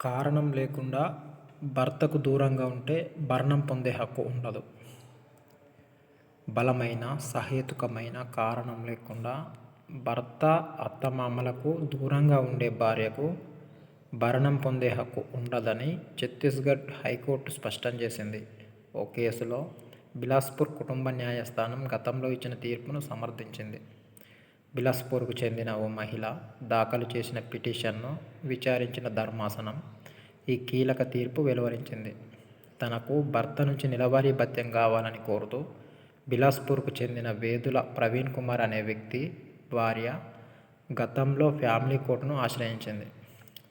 కారణం లేకుండా భర్తకు దూరంగా ఉంటే భరణం పొందే హక్కు ఉండదు. బలమైన సహేతుకమైన కారణం లేకుండా భర్త అత్తమామలకు దూరంగా ఉండే భార్యకు భరణం పొందే హక్కు ఉండదని ఛత్తీస్గఢ్ హైకోర్టు స్పష్టం చేసింది. ఓ కేసులో బిలాస్పూర్ కుటుంబ న్యాయస్థానం గతంలో ఇచ్చిన తీర్పును సమర్థించింది. బిలాస్పూర్కు చెందిన ఓ మహిళ దాఖలు చేసిన పిటిషన్ను విచారించిన ధర్మాసనం ఈ కీలక తీర్పు వెలువరించింది. తనకు భర్త నుంచి నెలవారీ భత్యం కావాలని కోరుతూ బిలాస్పూర్కు చెందిన వేదుల ప్రవీణ్ కుమార్ అనే వ్యక్తి భార్య గతంలో ఫ్యామిలీ కోర్టును ఆశ్రయించింది.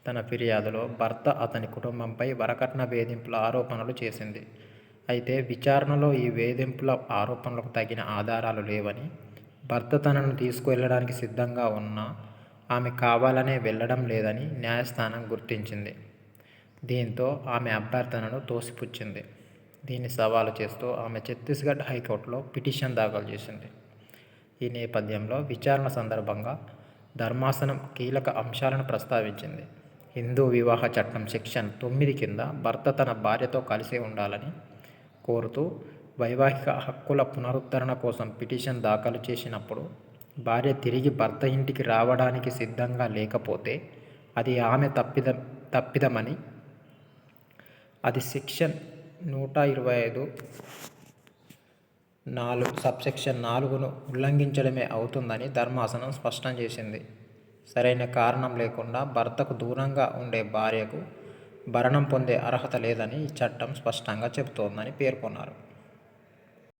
తన ఫిర్యాదులో భర్త అతని కుటుంబంపై వరకట్న వేధింపుల ఆరోపణలు చేసింది. అయితే విచారణలో ఈ వేధింపుల ఆరోపణలకు తగిన ఆధారాలు లేవని భర్త తనను తీసుకువెళ్ళడానికి సిద్ధంగా ఉన్నా ఆమె కావాలనే వెళ్ళడం లేదని న్యాయస్థానం గుర్తించింది. దీంతో ఆమె అభ్యర్థనను తోసిపుచ్చింది. దీన్ని సవాలు చేస్తూ ఆమె ఛత్తీస్గఢ్ హైకోర్టులో పిటిషన్ దాఖలు చేసింది. ఈ నేపథ్యంలో విచారణ సందర్భంగా ధర్మాసనం కీలక అంశాలను ప్రస్తావించింది. హిందూ వివాహ చట్టం సెక్షన్ తొమ్మిది కింద భర్త తన భార్యతో కలిసి ఉండాలని కోరుతూ వైవాహిక హక్కుల పునరుద్ధరణ కోసం పిటిషన్ దాఖలు చేసినప్పుడు భార్య తిరిగి భర్త ఇంటికి రావడానికి సిద్ధంగా లేకపోతే అది ఆమె తప్పిద తప్పిదమని అది సెక్షన్ నూట ఇరవై ఐదు నాలుగు సబ్సెక్షన్ నాలుగును ఉల్లంఘించడమే అవుతుందని ధర్మాసనం స్పష్టం చేసింది. సరైన కారణం లేకుండా భర్తకు దూరంగా ఉండే భార్యకు భరణం పొందే అర్హత లేదని ఈ చట్టం స్పష్టంగా చెబుతోందని పేర్కొన్నారు.